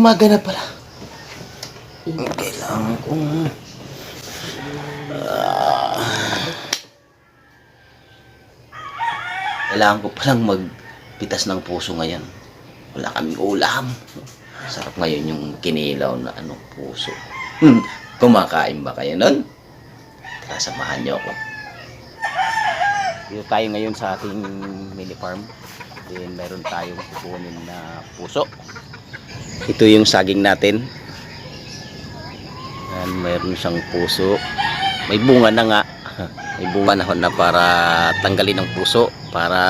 umaga na pala. Kailangan kong... Ah. kailangan ko palang magpitas ng puso ngayon. Wala kaming ulam. Sarap ngayon yung kinilaw na ano, puso. Hmm, kumakain ba kayo nun? Tara, samahan niyo ako. Dito tayo ngayon sa ating mini farm. Then meron tayong kukunin na puso. Ito yung saging natin. Yan, mayroon siyang puso. May bunga na nga. May bunga na na para tanggalin ang puso. Para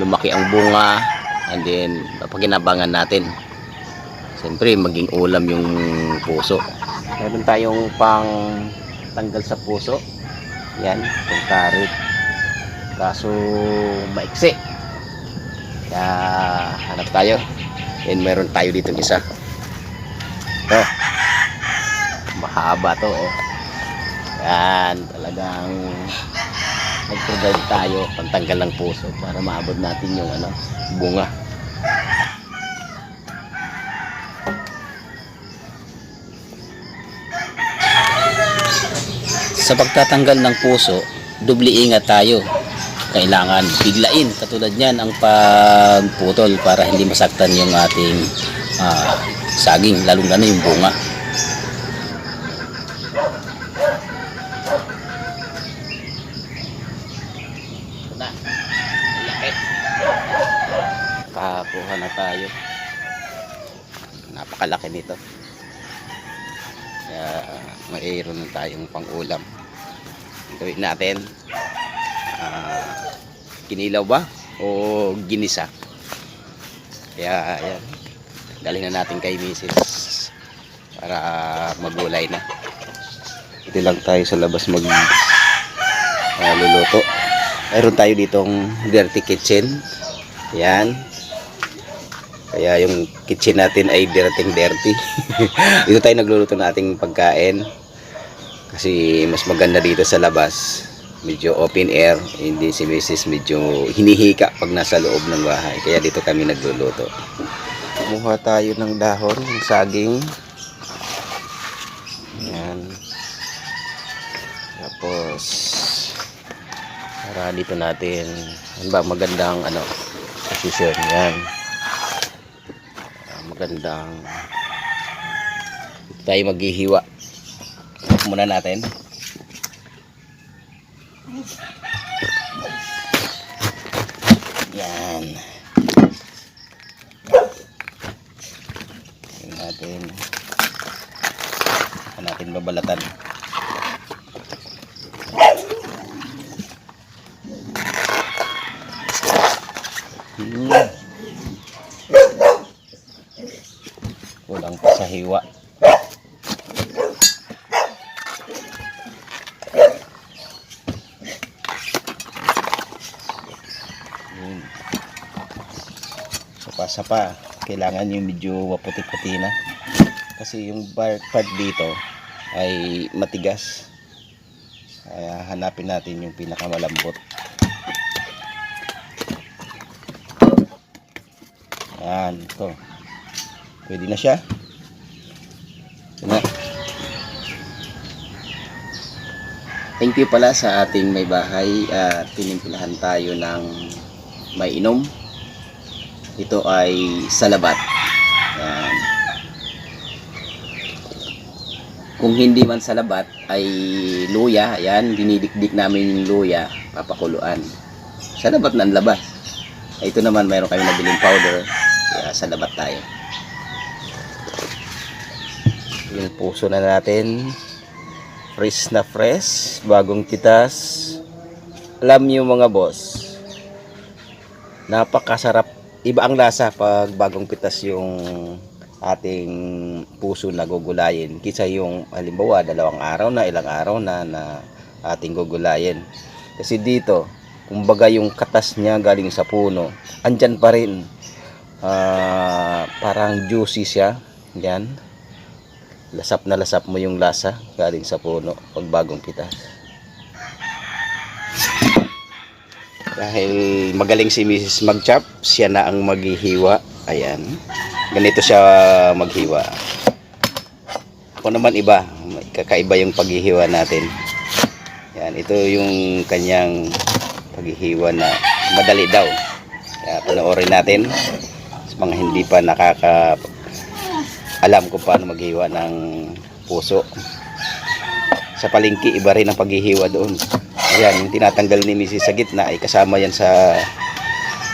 lumaki ang bunga. And then, papaginabangan natin. Siyempre, maging ulam yung puso. Meron tayong pang tanggal sa puso. Yan, yung carrot. Kaso, maiksi. Kaya, hanap tayo. And meron tayo dito isa. Oh. Mahaba to oh. Yan, talagang nag-provide tayo pantanggal ng puso para maabot natin yung ano, bunga. Sa pagtatanggal ng puso, dubli ingat tayo. Kailangan biglain katulad niyan ang pagputol para hindi masaktan yung ating ah, saging, lalong lalo yung bunga. Pakakuha na tayo. Napakalaki nito. Kaya mayroon na tayong pang-ulam. Ang Gawin natin. Ah, kinilaw ba? O ginisa? Kaya ayan. Dalhin na natin kay Mrs. Para magulay na. Dito lang tayo sa labas mag ah, luluto. Meron tayo ditong dirty kitchen. Yan. Kaya yung kitchen natin ay dirty dirty. dito tayo nagluluto ng ating pagkain. Kasi mas maganda dito sa labas. Medyo open air. Hindi si Mrs. medyo hinihika pag nasa loob ng bahay. Kaya dito kami nagluluto. Kumuha tayo ng dahon, ng saging. Yan. Tapos para dito natin ano ba magandang ano position yan magandang tayo maghihiwa muna natin yan yan natin yan natin babalatan Hmm. Kulang pa sa hiwa. Hmm. Sapa-sapa. Kailangan yung medyo maputi-puti na. Kasi yung bar- part dito ay matigas. Kaya hanapin natin yung pinakamalambot. Yan, ito. Pwede na siya. Ito na. Thank you pala sa ating may bahay at tinimplahan tayo ng may inom. Ito ay salabat. Yan. Kung hindi man salabat ay luya. Yan, dinidikdik namin yung luya, papakuluan. Salabat ng labas. Ito naman mayroon kami nabiling powder. Kaya sa labat tayo. Yung puso na natin. Fresh na fresh. Bagong titas. Alam niyo mga boss. Napakasarap. Iba ang lasa pag bagong pitas yung ating puso na gugulayin. Kisa yung halimbawa dalawang araw na, ilang araw na na ating gugulayin. Kasi dito, kumbaga yung katas niya galing sa puno, andyan pa rin. Ah, parang juicy siya. Yan. Lasap na lasap mo yung lasa galing sa puno pag bagong pitas. Dahil magaling si Mrs. Magchap, siya na ang maghihiwa. Ayan. ganito siya maghiwa. Ako naman iba, kakaiba yung paghihiwa natin. Yan, ito yung kanyang paghihiwa na madali daw. Kaya panoorin natin sa mga hindi pa nakaka alam kung paano maghiwa ng puso. Sa palengke, iba rin ang paghihiwa doon. Ayan, yung tinatanggal ni Mrs. sa gitna ay kasama yan sa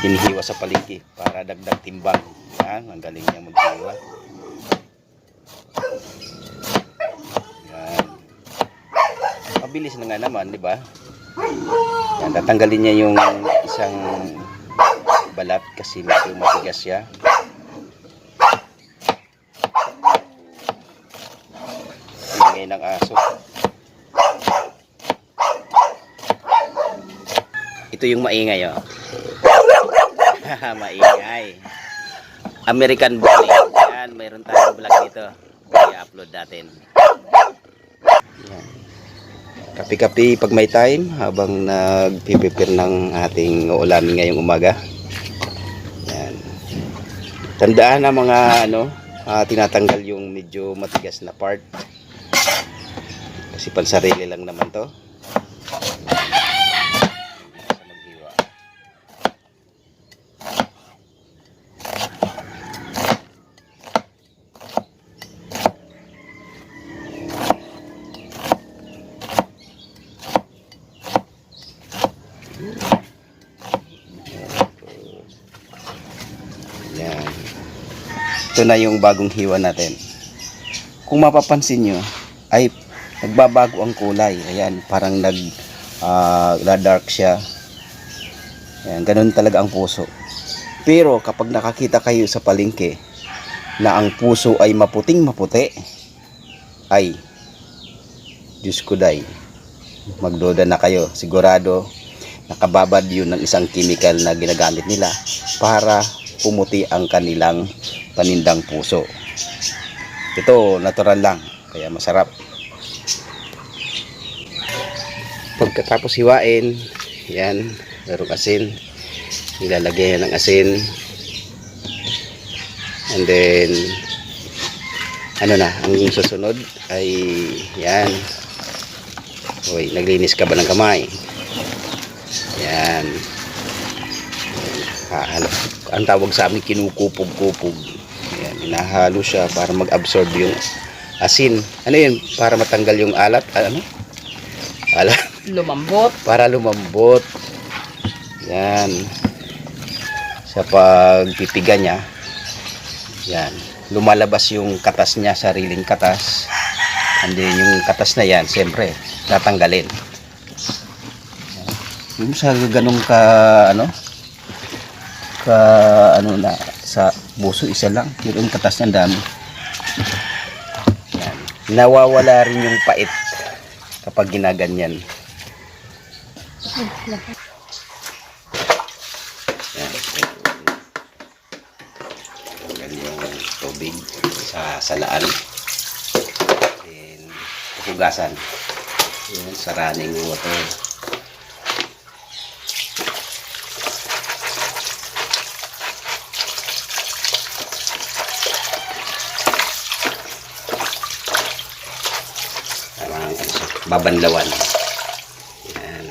hinihiwa sa palengke para dagdag timbang. Yan, ang galing niya maghiwa. Yan. Mabilis na nga naman, di ba? Yan, tatanggalin niya yung isang balat kasi medyo matigas siya. Ito yung maingay, oh. maingay. American Bully. Yan, mayroon tayong vlog dito. I-upload natin. Kapi-kapi pag may time habang nagpipipir ng ating ulamin ngayong umaga. Yan. Tandaan na mga ano, ah, tinatanggal yung medyo matigas na part. Kasi pansarili lang naman to. Sa maghiwa. Yan. Ito na yung bagong hiwa natin. Kung mapapansin nyo, ay nagbabago ang kulay. Ayan, parang nag ah, dark siya. Ayan, ganun talaga ang puso. Pero kapag nakakita kayo sa palengke na ang puso ay maputing maputi, ay Diyos ko day, magdoda na kayo. Sigurado, nakababad yun ng isang chemical na ginagamit nila para pumuti ang kanilang panindang puso. Ito, natural lang. Kaya masarap. Pagkatapos hiwain, yan, merong asin. Ilalagay yan ng asin. And then, ano na, ang susunod ay, yan. Uy, naglinis ka ba ng kamay? Yan. Hahalo. Ang tawag sa amin, kinukupog-kupog. Yan, inahalo siya para mag-absorb yung asin. Ano yun? Para matanggal yung alat? Ano? Alat? lumambot. para lumambot. Yan. Sa pagpipiga niya, yan. Lumalabas yung katas niya, sariling katas. And then yung katas na yan, siyempre, tatanggalin. Yung sa ganong ka, ano, ka, ano na, sa buso, isa lang. Yun yung katas ang dami. Yan. Nawawala rin yung pait kapag ginaganyan. Yan. Tanggal yung tubig sa salaan. Then, hugasan. Yan, sa running water. Parang ano siya, babanlawan. Yan.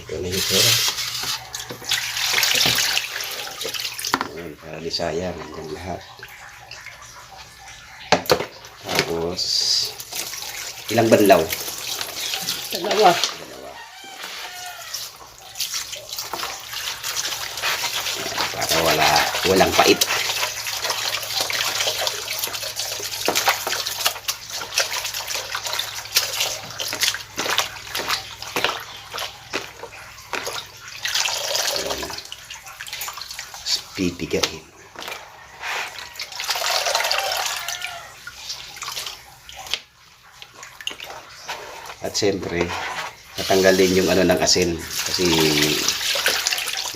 Ito na yung pera. Ayan, para di sayang. Yan lahat. Tapos, ilang banlaw? Dalawa. Dalawa. Para wala, walang pait. Pipigain. At siyempre, natanggalin yung ano ng asin kasi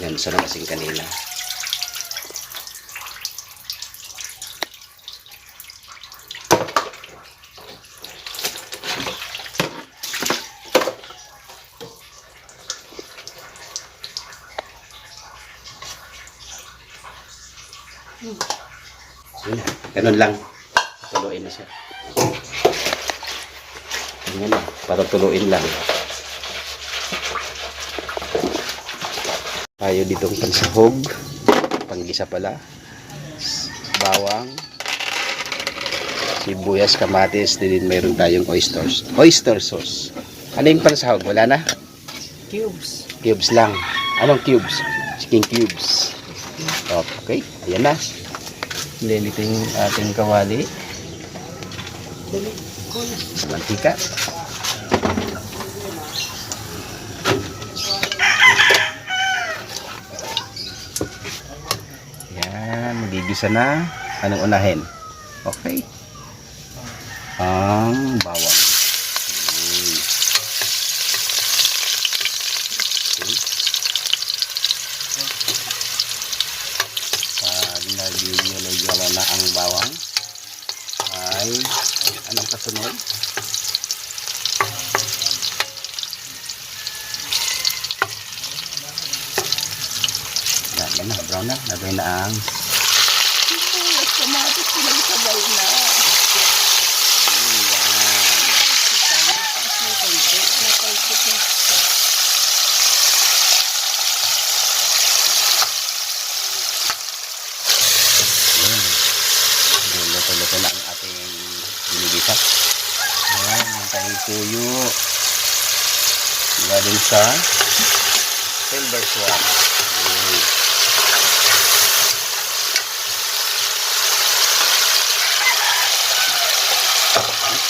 yan sa ng asin kanina. Ganun lang. Tuluin na siya. Ganyan lang. Para tuluin lang. Tayo ditong pansahog. Panggisa pala. Bawang. Sibuyas, kamatis. Din meron tayong oysters. Oyster sauce. Ano yung pansahog? Wala na? Cubes. Cubes lang. Anong cubes? Chicken cubes. Okay. Ayan na. Lilito yung ating kawali. Mantika. Yan, magigisa na. Anong unahin? Okay. Ang bawang. Okay. Okay. Pag nag-yelo-yelo na ang bawang, ay anong kasunod? Yan na, brown na. Ang Kamatis pinagsabay na. Luto-luto na ang ating binibisa. Yan, ang tayong tuyo. Galing sa silver swan.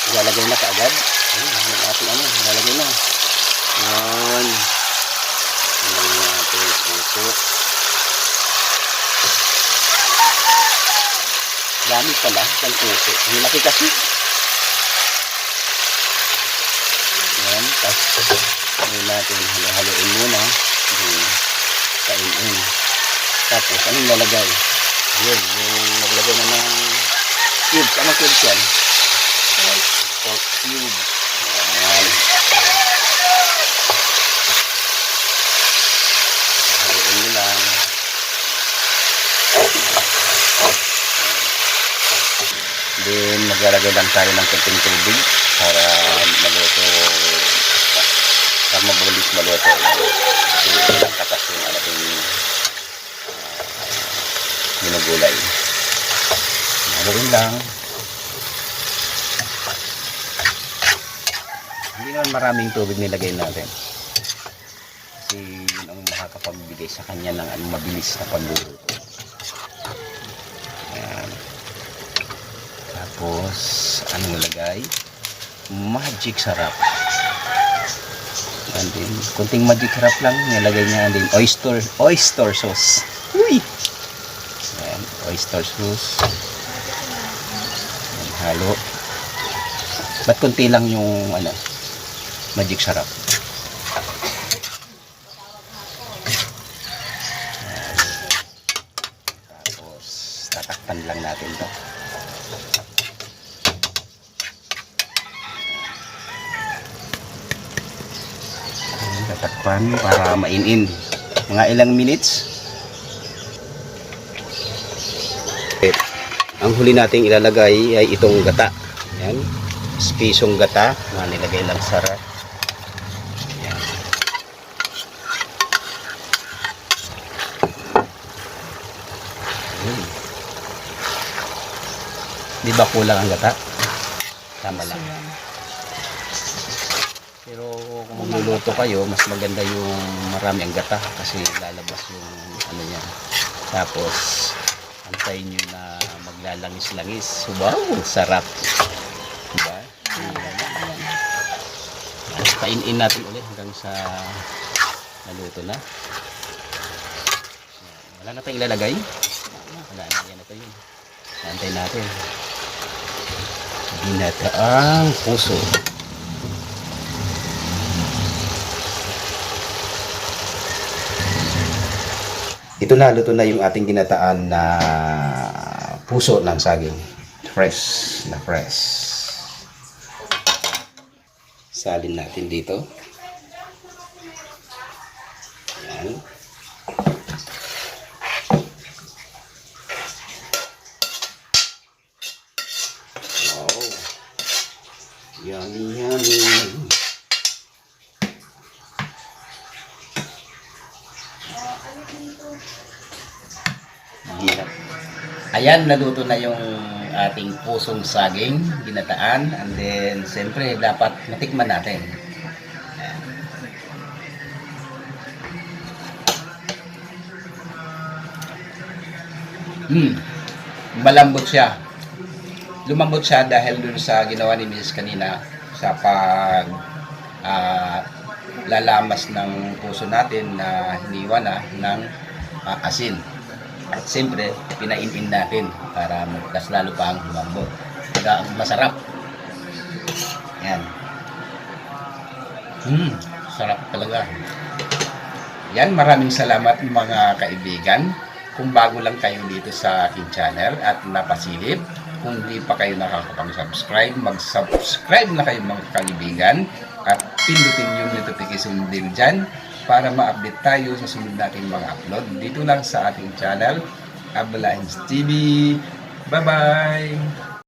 Yan. Ilalagay na kaagad. Ayun, yung ating ano, ilalagay na. Yan. Yan yung ating puso. Dami pala ng puso. Ang laki kasi. Yan. Tapos, ano natin, halo-haloin muna. Kainin. Tapos, anong lalagay? Yun, yung naglagay na ng cubes. Anong cubes yan? Cube. Ayan. Haluin nyo lang. Then, maglalagay lang tayo ng konting tubig para maluto para mabilis maluto. Kasi ilang katas yung ating uh, ginugulay. Haluin lang. Naman maraming tubig nilagay natin. Kasi yun ang makakapagbigay sa kanya ng ano, mabilis na pagluluto. Ayan. Tapos, anong nilagay? Magic sarap. And then, kunting magic sarap lang, nilagay niya. Then, oyster, oyster sauce. Uy! Ayan, oyster sauce. Ayan, halo. Ba't kunti lang yung ano, magic sarap. Tapos, tatakpan lang natin to. Tatakpan para mainin. Mga ilang minutes. Okay. Ang huli nating ilalagay ay itong gata. Yan. Spisong gata na nilagay lang sa ref. Di ba kulang ang gata? Tama lang. Pero kung magluluto kayo, mas maganda yung marami ang gata kasi lalabas yung ano niya. Tapos, antayin nyo na maglalangis-langis. Wow, sarap. Diba? Tapos kainin natin ulit hanggang sa naluto na. Wala na tayong ilalagay. Wala na. Yan na ito yun. Antayin natin. Binataang puso. Ito na, luto na yung ating ginataan na puso ng saging. Fresh na fresh. Salin natin dito. Yan. Hirap. Ayan, naluto na yung ating pusong saging, ginataan. And then, siyempre, dapat matikman natin. Hmm. Malambot siya. Lumambot siya dahil dun sa ginawa ni Mrs. kanina sa pag ah, lalamas ng puso natin na hiniwa na ng ah, asin. At siyempre, pinainin natin para mas lalo pa ang lumambot. Kaya masarap. Yan. Hmm, sarap talaga. Yan, maraming salamat mga kaibigan. Kung bago lang kayo dito sa aking channel at napasilip, kung di pa kayo nakakapag-subscribe, mag-subscribe na kayo mga kaibigan at pindutin yung notification bell dyan para ma-update tayo sa sunod nating mga upload dito lang sa ating channel, Abalains TV. Bye-bye!